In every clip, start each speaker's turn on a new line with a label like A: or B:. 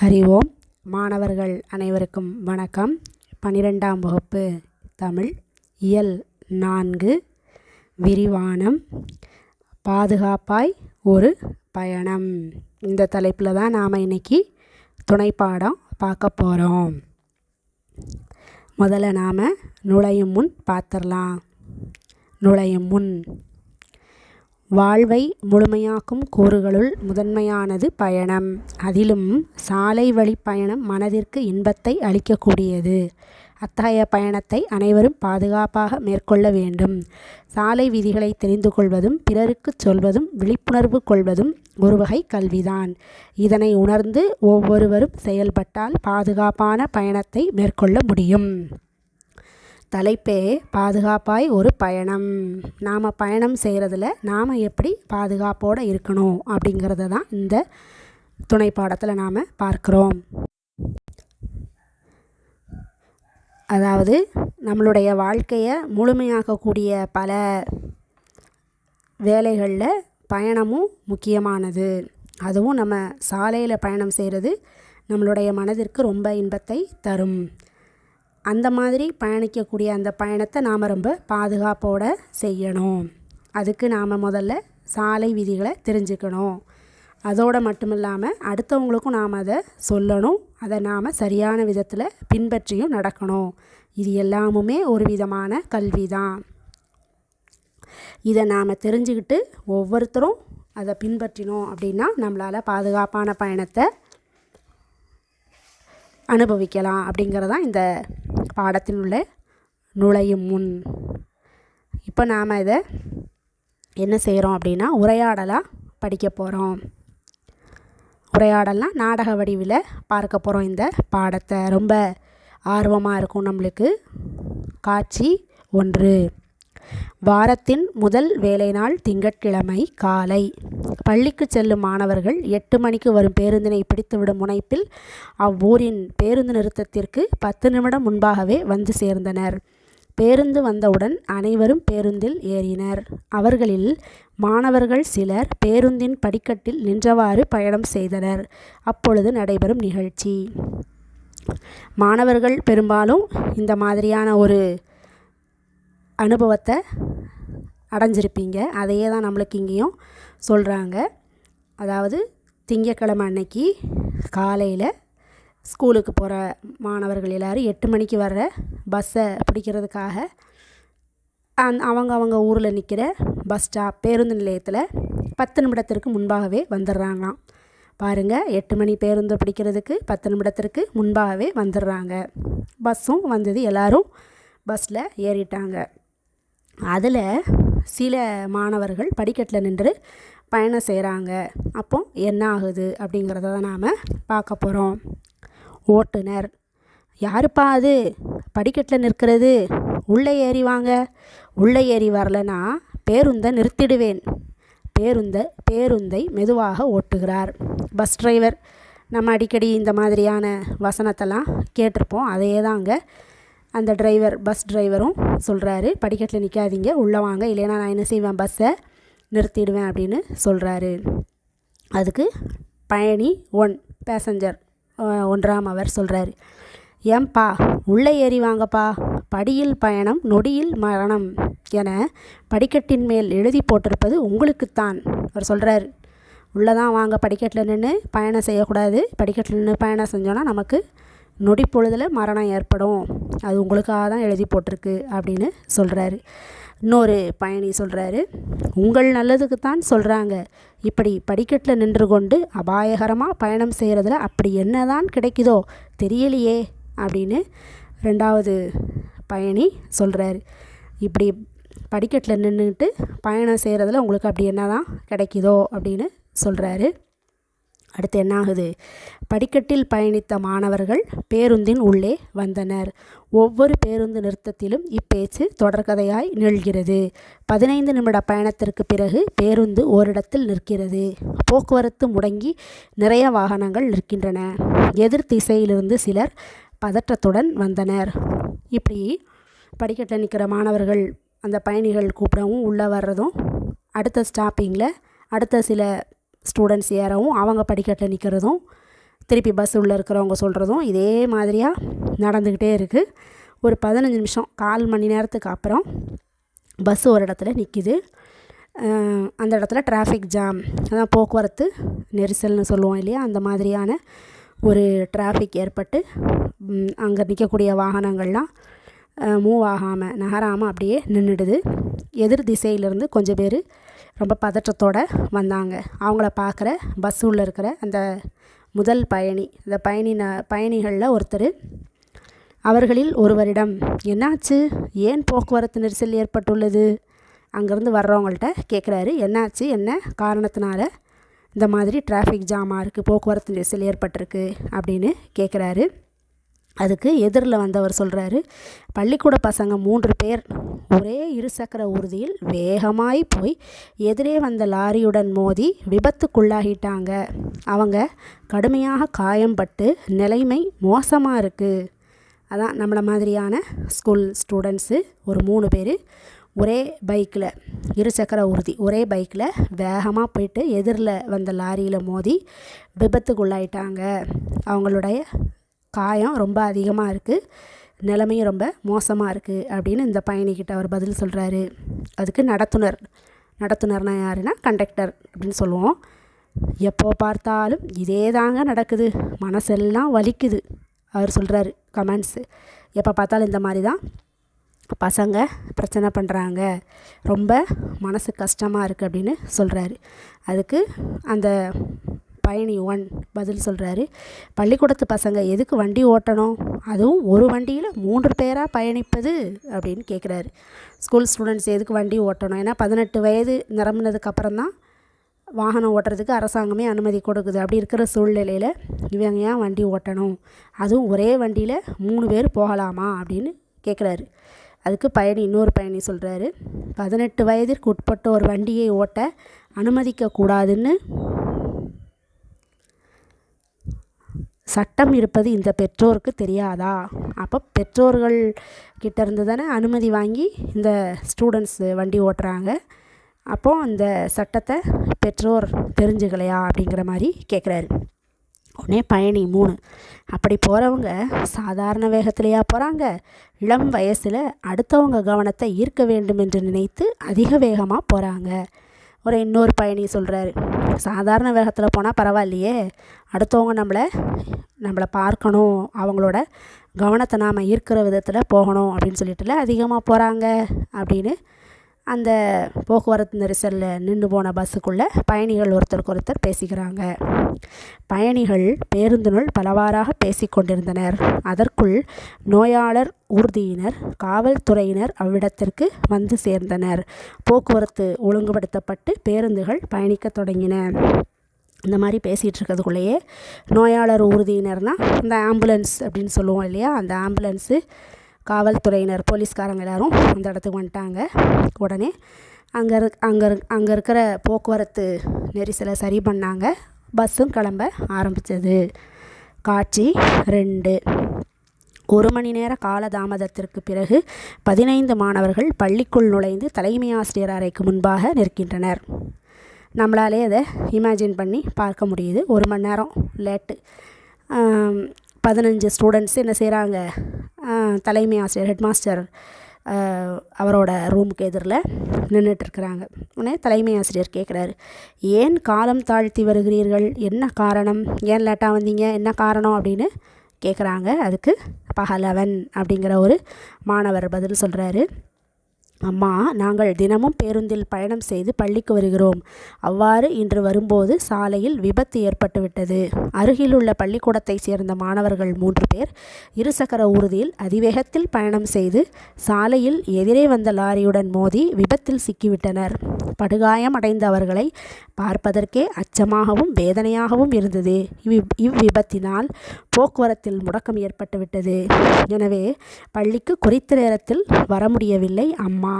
A: ஹரி ஓம் மாணவர்கள் அனைவருக்கும் வணக்கம். பன்னிரெண்டாம் வகுப்பு தமிழ் இயல் நான்கு விரிவானம் பாதுகாப்பாய் ஒரு பயணம். இந்த தலைப்பில் தான் நாம் இன்னைக்கு துணைப்பாடம் பார்க்க போகிறோம் முதல்ல நாம் நுழையும் முன் பார்த்துடலாம். நுழையும் முன் வாழ்வை முழுமையாக்கும் கூறுகளுள் முதன்மையானது பயணம். அதிலும் சாலை வழி பயணம் மனதிற்கு இன்பத்தை அளிக்கக்கூடியது. அத்தகைய பயணத்தை அனைவரும் பாதுகாப்பாக மேற்கொள்ள வேண்டும். சாலை விதிகளை தெரிந்து கொள்வதும் பிறருக்கு சொல்வதும் விழிப்புணர்வு கொள்வதும் ஒரு வகை கல்விதான். இதனை உணர்ந்து ஒவ்வொருவரும் செயல்பட்டால் பாதுகாப்பான பயணத்தை மேற்கொள்ள முடியும். தலைப்பே பாதுகாப்பாய் ஒரு பயணம். நாம் பயணம் செய்கிறதுல நாம் எப்படி பாதுகாப்போடு இருக்கணும் அப்படிங்கிறத தான் இந்த துணை பாடத்தில் நாம் பார்க்குறோம். அதாவது நம்மளுடைய வாழ்க்கையை முழுமையாக்கக்கூடிய பல வேலைகளில் பயணமும் முக்கியமானது. அதுவும் நம்ம சாலையில் பயணம் செய்கிறது நம்மளுடைய மனதிற்கு ரொம்ப இன்பத்தை தரும். அந்த மாதிரி பயணிக்கக்கூடிய அந்த பயணத்தை நாம் ரொம்ப பாதுகாப்போடு செய்யணும். அதுக்கு நாம் முதல்ல சாலை விதிகளை தெரிஞ்சுக்கணும். அதோடு மட்டும் இல்லாமல் அடுத்தவங்களுக்கும் நாம் அதை சொல்லணும். அதை நாம் சரியான விதத்தில் பின்பற்றியும் நடக்கணும். இது எல்லாமுமே ஒரு விதமான கல்வி தான். இதை நாம் தெரிஞ்சுக்கிட்டு ஒவ்வொருத்தரும் அதை பின்பற்றினோம் அப்படின்னா நம்மளால் பாதுகாப்பான பயணத்தை அனுபவிக்கலாம் அப்படிங்கிறதான் இந்த பாடத்தில் உள்ள நுழையும் முன். இப்போ நாம் இதை என்ன செய்கிறோம் அப்படின்னா உரையாடலாக படிக்க போகிறோம். உரையாடலாம் நாடக வடிவில் பார்க்க போகிறோம் இந்த பாடத்தை. ரொம்ப ஆர்வமாக இருக்கும் நம்மளுக்கு. காட்சி ஒன்று. வாரத்தின் முதல் வேலை நாள் திங்கட்கிழமை காலை. பள்ளிக்கு செல்லும் மாணவர்கள் எட்டு மணிக்கு வரும் பேருந்தினை பிடித்துவிடும் முனைப்பில் அவ்வூரின் பேருந்து நிறுத்தத்திற்கு பத்து நிமிடம் முன்பாகவே வந்து சேர்ந்தனர். பேருந்து வந்தவுடன் அனைவரும் பேருந்தில் ஏறினர். அவர்களில் மாணவர்கள் சிலர் பேருந்தின் படிக்கட்டில் நின்றவாறு பயணம் செய்தனர். அப்பொழுது நடைபெறும் நிகழ்ச்சி. மாணவர்கள் பெரும்பாலும் இந்த மாதிரியான ஒரு அனுபவத்தை அடைஞ்சிருப்பீங்க. அதையே தான் நம்மளுக்கு இங்கேயும் சொல்கிறாங்க அதாவது திங்கக்கிழமை அன்னைக்கு காலையில் ஸ்கூலுக்கு போகிற மாணவர்கள் எல்லோரும் எட்டு மணிக்கு வர்ற பஸ்ஸை பிடிக்கிறதுக்காக அந் அவங்க அவங்க ஊரில் நிற்கிற பஸ் ஸ்டாப் பேருந்து நிலையத்தில் பத்து நிமிடத்திற்கு முன்பாகவே வந்துடுறாங்களாம். பாருங்கள் எட்டு மணி பேருந்து பிடிக்கிறதுக்கு பத்து நிமிடத்திற்கு முன்பாகவே வந்துடுறாங்க. பஸ்ஸும் வந்தது எல்லோரும் பஸ்ஸில் ஏறிட்டாங்க. அதில் சில மாணவர்கள் படிக்கட்டில் நின்று பயணம் செய்கிறாங்க. அப்போ என்ன ஆகுது அப்படிங்கிறத தான் நாம் பார்க்க போகிறோம். ஓட்டுநர் யாருப்பா அது? படிக்கட்டில் நிற்கிறது. உள்ளே ஏறி வாங்க. உள்ளே ஏறி வரலனா பேருந்தை நிறுத்திடுவேன். பேருந்தை பேருந்தை மெதுவாக ஓட்டுகிறார். பஸ் டிரைவர் நம்ம அடிக்கடி இந்த மாதிரியான வசனத்தெல்லாம் கேட்டிருப்போம். அதே தாங்க அந்த டிரைவர் பஸ் டிரைவரும் சொல்கிறாரு படிக்கட்டில் நிற்காதீங்க உள்ளே வாங்க இல்லைன்னா நான் என்ன செய்வேன் பஸ்ஸை நிறுத்திடுவேன் அப்படின்னு சொல்கிறாரு அதுக்கு பயணி ஒன் பேசஞ்சர் ஒன்றாம் அவர் சொல்கிறாரு ஏம்பா உள்ளே ஏறி வாங்கப்பா படியில் பயணம் நொடியில் மரணம் என படிக்கட்டின் மேல் எழுதி போட்டிருப்பது உங்களுக்குத்தான் அவர் சொல்கிறார் உள்ளே தான் வாங்க படிக்கட்டில் நின்று பயணம் செய்யக்கூடாது படிக்கட்டில் நின்று பயணம் செஞ்சோன்னா நமக்கு நொடி பொழுதில் மரணம் ஏற்படும். அது உங்களுக்காக தான் எழுதி போட்டிருக்கு அப்படின்னு சொல்கிறாரு இன்னொரு பயணி சொல்கிறாரு உங்கள் நல்லதுக்கு தான் சொல்கிறாங்க இப்படி படிக்கட்டில் நின்று கொண்டு அபாயகரமாக பயணம் செய்கிறதுல அப்படி என்ன தான் கிடைக்குதோ தெரியலையே அப்படின்னு ரெண்டாவது பயணி சொல்கிறாரு இப்படி படிக்கட்டில் நின்றுட்டு பயணம் செய்கிறதுல உங்களுக்கு அப்படி என்ன தான் கிடைக்குதோ அப்படின்னு சொல்கிறாரு அடுத்து என்ன ஆகுது படிக்கட்டில் பயணித்த மாணவர்கள் பேருந்தின் உள்ளே வந்தனர். ஒவ்வொரு பேருந்து நிறுத்தத்திலும் இப்பேச்சு தொடர்கதையாய் நிகழ்கிறது. பதினைந்து நிமிட பயணத்திற்கு பிறகு பேருந்து ஓரிடத்தில் நிற்கிறது. போக்குவரத்து முடங்கி நிறைய வாகனங்கள் நிற்கின்றன. எதிர் திசையிலிருந்து சிலர் பதற்றத்துடன் வந்தனர். இப்படி படிக்கட்டில் நிற்கிற மாணவர்கள் அந்த பயணிகள் கூப்பிடவும் உள்ளே வர்றதும் அடுத்த ஸ்டாப்பிங்கில் அடுத்த சில ஸ்டூடெண்ட்ஸ் ஏறவும் அவங்க படிக்கட்டில் நிற்கிறதும் திருப்பி பஸ் உள்ளே இருக்கிறவங்க சொல்கிறதும் இதே மாதிரியாக நடந்துக்கிட்டே இருக்குது ஒரு பதினஞ்சு நிமிஷம் கால் மணி நேரத்துக்கு அப்புறம் பஸ் ஒரு இடத்துல நிற்கிது அந்த இடத்துல டிராஃபிக் ஜாம் அதான் போக்குவரத்து நெரிசல்னு சொல்லுவோம் இல்லையா? அந்த மாதிரியான ஒரு டிராஃபிக் ஏற்பட்டு அங்கே நிற்கக்கூடிய வாகனங்கள்லாம் மூவ் ஆகாமல் நகராமல் அப்படியே நின்றுடுது எதிர் திசையிலேருந்து கொஞ்சம் பேர் ரொம்ப பதற்றத்தோடு வந்தாங்க. அவங்கள பார்க்குற பஸ் உள்ளே இருக்கிற அந்த முதல் பயணி அந்த பயணின பயணிகளில் ஒருத்தர். அவர்களில் ஒருவரிடம் என்னாச்சு? ஏன் போக்குவரத்து நெரிசல் ஏற்பட்டுள்ளது? அங்கேருந்து வர்றவங்கள்ட்ட கேட்குறாரு என்னாச்சு? என்ன காரணத்தினால இந்த மாதிரி டிராஃபிக் ஜாமாக இருக்குது போக்குவரத்து நெரிசல் ஏற்பட்டிருக்கு? அப்படின்னு கேட்குறாரு அதுக்கு எதிரில் வந்தவர் சொல்கிறாரு பள்ளிக்கூட பசங்க மூன்று பேர். ஒரே இருசக்கர ஊர்தியில் வேகமாய் போய் எதிரே வந்த லாரியுடன் மோதி விபத்துக்குள்ளாகிட்டாங்க. அவங்க கடுமையாக காயம்பட்டு நிலைமை மோசமாக இருக்குது அதான் நம்மளை மாதிரியான ஸ்கூல் ஸ்டூடெண்ட்ஸு ஒரு மூணு பேர் ஒரே பைக்கில் இருசக்கர ஊர்தி ஒரே பைக்கில் வேகமாக போயிட்டு எதிரில் வந்த லாரியில் மோதி விபத்துக்குள்ளாயிட்டாங்க. அவங்களுடைய காயம் ரொம்ப அதிகமாக இருக்குது நிலைமையும் ரொம்ப மோசமாக இருக்குது அப்படின்னு இந்த பயணிக்கிட்ட அவர் பதில் சொல்கிறாரு அதுக்கு நடத்துனர். நடத்துனர்னா யாருன்னா கண்டக்டர் அப்படின்னு சொல்லுவோம். எப்போ பார்த்தாலும் இதே தாங்க நடக்குது. மனசெல்லாம் வலிக்குது. அவர் சொல்கிறாரு கமெண்ட்ஸு எப்போ பார்த்தாலும் இந்த மாதிரி தான் பசங்க பிரச்சனை பண்ணுறாங்க ரொம்ப மனசு கஷ்டமாக இருக்குது அப்படின்னு சொல்கிறாரு அதுக்கு அந்த பயணி ஒன் பதில் சொல்கிறாரு பள்ளிக்கூடத்து பசங்க எதுக்கு வண்டி ஓட்டணும்? அதுவும் ஒரு வண்டியில் மூன்று பேராக பயணிப்பது அப்படின்னு கேட்குறாரு ஸ்கூல் ஸ்டூடெண்ட்ஸ் எதுக்கு வண்டி ஓட்டணும்? ஏன்னா பதினெட்டு வயது நிரம்பினதுக்கப்புறம் தான் வாகனம் ஓட்டுறதுக்கு அரசாங்கமே அனுமதி கொடுக்குது. அப்படி இருக்கிற சூழ்நிலையில் இவங்க ஏன் வண்டி ஓட்டணும்? அதுவும் ஒரே வண்டியில் மூணு பேர் போகலாமா அப்படின்னு கேட்குறாரு அதுக்கு பயணி இன்னொரு பயணி சொல்கிறாரு பதினெட்டு வயதிற்கு உட்பட்ட ஒரு வண்டியை ஓட்ட அனுமதிக்கக்கூடாதுன்னு சட்டம் இருப்பது இந்த பெற்றோருக்கு தெரியாதா? அப்போ பெற்றோர்கள் கிட்ட இருந்து தானே அனுமதி வாங்கி இந்த ஸ்டூடெண்ட்ஸ் வண்டி ஓட்டுறாங்க. அப்போது அந்த சட்டத்தை பெற்றோர் தெரிஞ்சுக்கலையா அப்படிங்கிற மாதிரி கேட்குறாரு உடனே பயணி மூணு. அப்படி போகிறவங்க சாதாரண வேகத்திலையா போகிறாங்க இளம் வயசில் அடுத்தவங்க கவனத்தை ஈர்க்க வேண்டும் என்று நினைத்து அதிக வேகமாக போகிறாங்க ஒரு இன்னொரு பயணி சொல்கிறாரு சாதாரண வேகத்தில் போனால் பரவாயில்லையே. அடுத்தவங்க நம்மளை நம்மளை பார்க்கணும். அவங்களோட கவனத்தை நாம் ஈர்க்கிற விதத்தில் போகணும் அப்படின்னு சொல்லிட்டுல அதிகமாக போகிறாங்க அப்படின்னு அந்த போக்குவரத்து நெரிசலில் நின்று போன பஸ்ஸுக்குள்ளே பயணிகள் ஒருத்தருக்கு ஒருத்தர் பேசிக்கிறாங்க. பயணிகள் பேருந்தினுள் பலவாறாக பேசிக்கொண்டிருந்தனர் அதற்குள் நோயாளர் ஊர்தியினர் காவல்துறையினர் அவ்விடத்திற்கு வந்து சேர்ந்தனர். போக்குவரத்து ஒழுங்குபடுத்தப்பட்டு பேருந்துகள் பயணிக்க தொடங்கின. இந்த மாதிரி பேசிகிட்டு இருக்கிறதுக்குள்ளேயே நோயாளர் ஊர்தியினர்னால் இந்த ஆம்புலன்ஸ் அப்படின்னு சொல்லுவோம் இல்லையா? அந்த ஆம்புலன்ஸு காவல்துறையினர் போலீஸ்காரங்க எல்லோரும் அந்த இடத்துக்கு வந்துட்டாங்க. உடனே அங்கே இரு அங்கே இரு அங்கே இருக்கிற போக்குவரத்து நெரிசலை சரி பண்ணாங்க. பஸ்ஸும் கிளம்ப ஆரம்பித்தது காட்சி ரெண்டு. ஒரு மணி நேர காலதாமதத்திற்கு பிறகு பதினைந்து மாணவர்கள் பள்ளிக்குள் நுழைந்து தலைமை ஆசிரியர் அறைக்கு முன்பாக நிற்கின்றனர். நம்மளாலே அதை இமேஜின் பண்ணி பார்க்க முடியுது. ஒரு மணி நேரம் லேட்டு பதினஞ்சு ஸ்டூடெண்ட்ஸ் என்ன செய்கிறாங்க தலைமை ஆசிரியர் ஹெட் மாஸ்டர் அவரோட ரூமுக்கு எதிரில் நின்றுட்டுருக்குறாங்க உடனே தலைமை ஆசிரியர் கேட்குறாரு ஏன் காலம் தாழ்த்தி வருகிறீர்கள்? என்ன காரணம்? ஏன் லேட்டாக வந்தீங்க? என்ன காரணம்? அப்படின்னு கேட்குறாங்க அதுக்கு பகலவன் அப்படிங்கிற ஒரு மாணவர் பதில் சொல்கிறாரு அம்மா நாங்கள் தினமும் பேருந்தில் பயணம் செய்து பள்ளிக்கு வருகிறோம். அவ்வாறு இன்று வரும்போது சாலையில் விபத்து ஏற்பட்டுவிட்டது. அருகிலுள்ள பள்ளிக்கூடத்தை சேர்ந்த மாணவர்கள் மூன்று பேர் இருசக்கர ஊர்தியில் அதிவேகத்தில் பயணம் செய்து சாலையில் எதிரே வந்த லாரியுடன் மோதி விபத்தில் சிக்கிவிட்டனர். படுகாயம் அடைந்தவர்களை பார்ப்பதற்கே அச்சமாகவும் வேதனையாகவும் இருந்தது. இவ் இவ்விபத்தினால் போக்குவரத்தில் முடக்கம் ஏற்பட்டுவிட்டது எனவே பள்ளிக்கு குறித்த நேரத்தில் வர முடியவில்லை அம்மா.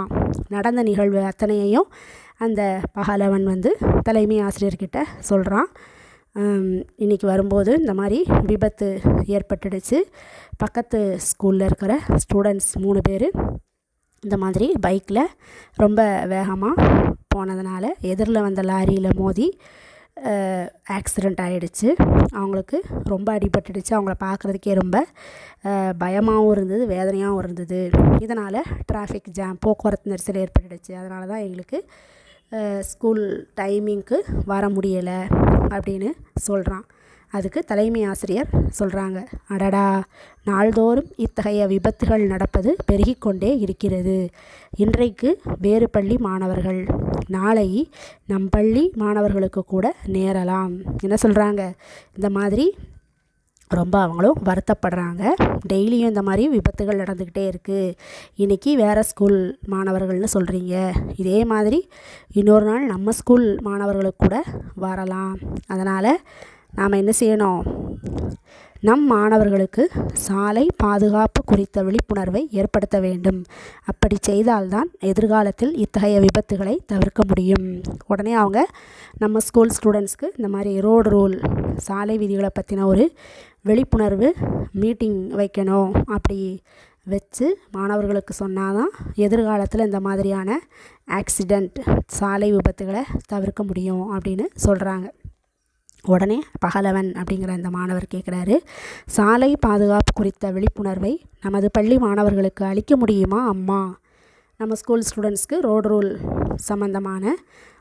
A: நடந்த நிகழ்வு அத்தனையையும் அந்த பகலவன் வந்து தலைமை ஆசிரியர்கிட்ட சொல்கிறான் இன்றைக்கி வரும்போது இந்த மாதிரி விபத்து ஏற்பட்டுடுச்சு. பக்கத்து ஸ்கூலில் இருக்கிற ஸ்டூடெண்ட்ஸ் மூணு பேர் இந்த மாதிரி பைக்கில் ரொம்ப வேகமாக போனதுனால எதிரில் வந்த லாரியில் மோதி ஆக்சிடெண்ட் ஆகிடுச்சு அவங்களுக்கு ரொம்ப அடிபட்டுடுச்சு. அவங்கள பார்க்குறதுக்கே ரொம்ப பயமாகவும் இருந்தது வேதனையாகவும் இருந்தது. இதனால் டிராஃபிக் ஜாம் போக்குவரத்து நெரிசல் ஏற்பட்டுடுச்சு. அதனால தான் எங்களுக்கு ஸ்கூல் டைமிங்க்கு வர முடியலை அப்படின்னு சொல்கிறான் அதுக்கு தலைமை ஆசிரியர் சொல்கிறாங்க அடடா! நாள்தோறும் இத்தகைய விபத்துகள் நடப்பது பெருகிக்கொண்டே இருக்கிறது. இன்றைக்கு வேறு பள்ளி மாணவர்கள். நாளை நம் பள்ளி மாணவர்களுக்கு கூட நேரலாம். என்ன சொல்கிறாங்க இந்த மாதிரி ரொம்ப அவங்களும் வருத்தப்படுறாங்க. டெய்லியும் இந்த மாதிரி விபத்துகள் நடந்துக்கிட்டே இருக்குது இன்றைக்கி வேறு ஸ்கூல் மாணவர்கள்னு சொல்கிறீங்க இதே மாதிரி இன்னொரு நாள் நம்ம ஸ்கூல் மாணவர்களுக்கு கூட வரலாம். அதனால் நாம் என்ன செய்யணும்? நம் மாணவர்களுக்கு சாலை பாதுகாப்பு குறித்த விழிப்புணர்வை ஏற்படுத்த வேண்டும். அப்படி செய்தால்தான் எதிர்காலத்தில் இத்தகைய விபத்துகளை தவிர்க்க முடியும். உடனே அவங்க நம்ம ஸ்கூல் ஸ்டூடெண்ட்ஸ்க்கு இந்த மாதிரி ரோடு ரூல் சாலை விதிகளை பற்றின ஒரு விழிப்புணர்வு மீட்டிங் வைக்கணும். அப்படி வச்சு மாணவர்களுக்கு சொன்னால் தான் எதிர்காலத்தில் இந்த மாதிரியான ஆக்சிடெண்ட் சாலை விபத்துகளை தவிர்க்க முடியும் அப்படின்னு சொல்கிறாங்க உடனே பகலவன் அப்படிங்கிற அந்த மாணவர் கேட்குறாரு சாலை பாதுகாப்பு குறித்த விழிப்புணர்வை நமது பள்ளி மாணவர்களுக்கு அளிக்க முடியுமா அம்மா? நம்ம ஸ்கூல் ஸ்டூடெண்ட்ஸ்க்கு ரோடு ரூல் சம்மந்தமான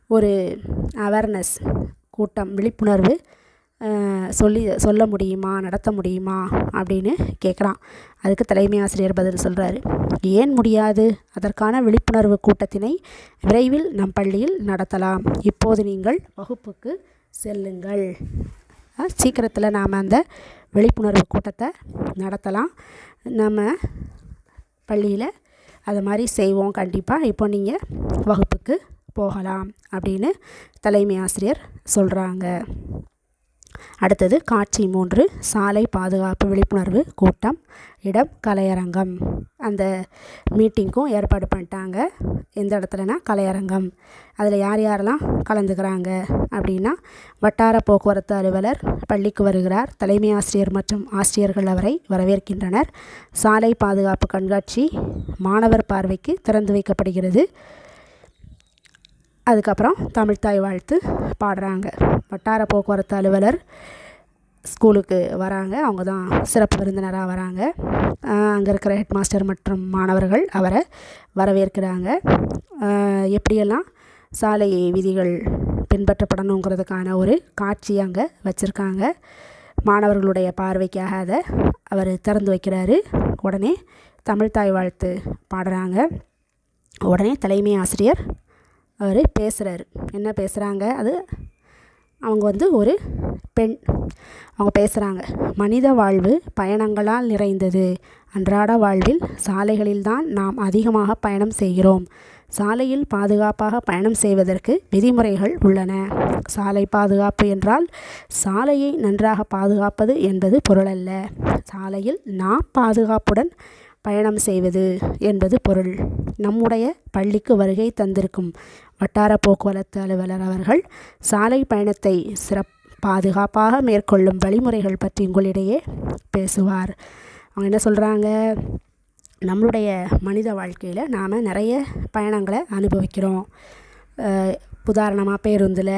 A: ஒரு அவேர்னஸ் கூட்டம் விழிப்புணர்வு சொல்லி சொல்ல முடியுமா நடத்த முடியுமா அப்படின்னு கேட்குறான் அதுக்கு தலைமை ஆசிரியர் பதில் சொல்கிறாரு ஏன் முடியாது? அதற்கான விழிப்புணர்வு கூட்டத்தினை விரைவில் நம் பள்ளியில் நடத்தலாம். இப்போது நீங்கள் வகுப்புக்கு செல்லுங்கள். சீக்கிரத்தில் நாம் அந்த விழிப்புணர்வு கூட்டத்தை நடத்தலாம். நம்ம பள்ளியில் அது மாதிரி செய்வோம் கண்டிப்பாக இப்போ நீங்கள் வகுப்புக்கு போகலாம் அப்படின்னு தலைமை ஆசிரியர் சொல்கிறாங்க அடுத்தது காட்சி மூன்று சாலை பாதுகாப்பு விழிப்புணர்வு கூட்டம். இடம் கலையரங்கம். அந்த மீட்டிங்க்கும் ஏற்பாடு பண்ணிட்டாங்க. எந்த இடத்துலனா கலையரங்கம். அதில் யார் யாரெல்லாம் கலந்துக்கிறாங்க அப்படின்னா வட்டார போக்குவரத்து அலுவலர் பள்ளிக்கு வருகிறார். தலைமை ஆசிரியர் மற்றும் ஆசிரியர்கள் அவரை வரவேற்கின்றனர். சாலை பாதுகாப்பு கண்காட்சி மாணவர் பார்வைக்கு திறந்து வைக்கப்படுகிறது. அதுக்கப்புறம் தமிழ்தாய் வாழ்த்து பாடுறாங்க. வட்டார போக்குவரத்து அலுவலர் ஸ்கூலுக்கு வராங்க. அவங்க தான் சிறப்பு விருந்தினராக வராங்க. அங்கே இருக்கிற ஹெட் மாஸ்டர் மற்றும் மாணவர்கள் அவரை வரவேற்கிறாங்க. எப்படியெல்லாம் சாலை விதிகள் பின்பற்றப்படணுங்கிறதுக்கான ஒரு காட்சி அங்கே வச்சுருக்காங்க. மாணவர்களுடைய பார்வைக்காக அதை அவர் திறந்து வைக்கிறாரு. உடனே தமிழ்தாய் வாழ்த்து பாடுறாங்க. உடனே தலைமை ஆசிரியர் அவர் பேசுகிறாரு என்ன பேசுகிறாங்க அது அவங்க வந்து ஒரு பெண். அவங்க பேசுகிறாங்க மனித வாழ்வு பயணங்களால் நிறைந்தது. அன்றாட வாழ்வில் சாலைகளில்தான் நாம் அதிகமாக பயணம் செய்கிறோம். சாலையில் பாதுகாப்பாக பயணம் செய்வதற்கு விதிமுறைகள் உள்ளன. சாலை பாதுகாப்பு என்றால் சாலையை நன்றாக பாதுகாப்பது என்பது பொருளல்ல. சாலையில் நாம் பாதுகாப்புடன் பயணம் செய்வது என்பது பொருள். நம்முடைய பள்ளிக்கு வருகை தந்திருக்கும் வட்டார போக்குவரத்து அலுவலர் அவர்கள் சாலை பயணத்தை சிறப் பாதுகாப்பாக மேற்கொள்ளும் வழிமுறைகள் பற்றி உங்களிடையே பேசுவார். அவங்க என்ன சொல்கிறாங்க நம்மளுடைய மனித வாழ்க்கையில் நாம் நிறைய பயணங்களை அனுபவிக்கிறோம். உதாரணமாக பேருந்தில்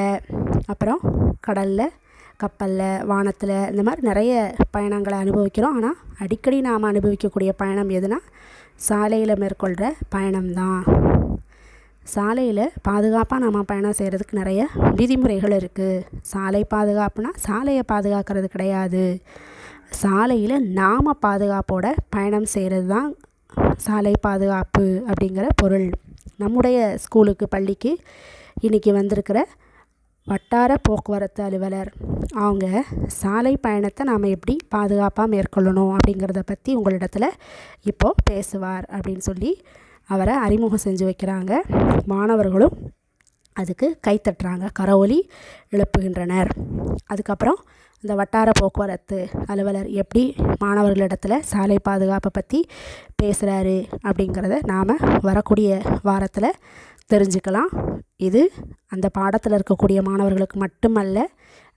A: அப்புறம் கடலில் கப்பலில் வானத்தில் இந்த மாதிரி நிறைய பயணங்களை அனுபவிக்கிறோம். ஆனால் அடிக்கடி நாம் அனுபவிக்கக்கூடிய பயணம் எதுனா சாலையில் மேற்கொள்கிற பயணம்தான். சாலையில் பாதுகாப்பாக நம்ம பயணம் செய்கிறதுக்கு நிறைய விதிமுறைகள் இருக்குது சாலை பாதுகாப்புனா சாலையை பாதுகாக்கிறது கிடையாது. சாலையில் நாம் பாதுகாப்போட பயணம் செய்கிறது தான் சாலை பாதுகாப்பு அப்படிங்கிற பொருள். நம்முடைய ஸ்கூலுக்கு பள்ளிக்கு இன்றைக்கி வந்திருக்கிற வட்டார போக்குவரத்து அலுவலர் அவங்க சாலை பயணத்தை நாம் எப்படி பாதுகாப்பாக மேற்கொள்ளணும் அப்படிங்கிறத பற்றி உங்களிடத்தில் இப்போது பேசுவார் அப்படின்னு சொல்லி அவரை அறிமுகம் செஞ்சு வைக்கிறாங்க. மாணவர்களும் அதுக்கு கைத்தட்டுறாங்க கரவொலி எழுப்புகின்றனர். அதுக்கப்புறம் இந்த வட்டார போக்குவரத்து அலுவலர் எப்படி மாணவர்களிடத்தில் சாலை பாதுகாப்பை பற்றி பேசுகிறாரு அப்படிங்கிறத நாம் வரக்கூடிய வாரத்தில் தெரிஞ்சுக்கலாம். இது அந்த பாடத்தில் இருக்கக்கூடிய மாணவர்களுக்கு மட்டுமல்ல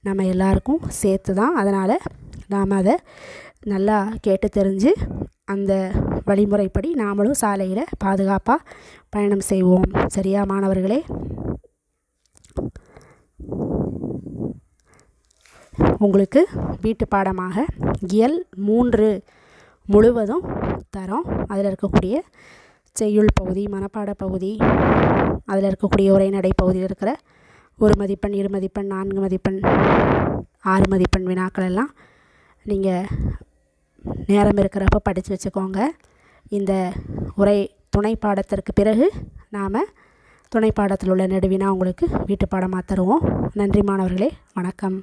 A: நம்ம எல்லாருக்கும் சேர்த்து தான் அதனால் நாம் அதை நல்லா கேட்டு தெரிஞ்சு அந்த வழிமுறைப்படி நாமளும் சாலையில் பாதுகாப்பாக பயணம் செய்வோம். சரியா மாணவர்களே? உங்களுக்கு வீட்டு பாடமாக இயல் மூன்று முழுவதும் தரோம். அதில் இருக்கக்கூடிய செய்யுள் பகுதி மனப்பாட பகுதி அதில் இருக்கக்கூடிய உரைநடை பகுதியில் இருக்கிற ஒரு மதிப்பெண் இரு மதிப்பெண் நான்கு மதிப்பெண் ஆறு மதிப்பெண் வினாக்கள் எல்லாம் நீங்கள் நேரம் இருக்கிறப்ப படித்து வச்சுக்கோங்க. இந்த உரை துணை பாடத்திற்கு பிறகு நாம் துணை பாடத்தில் உள்ள நெடுவினா உங்களுக்கு வீட்டு பாடமாக தருவோம். நன்றி மாணவர்களே வணக்கம்.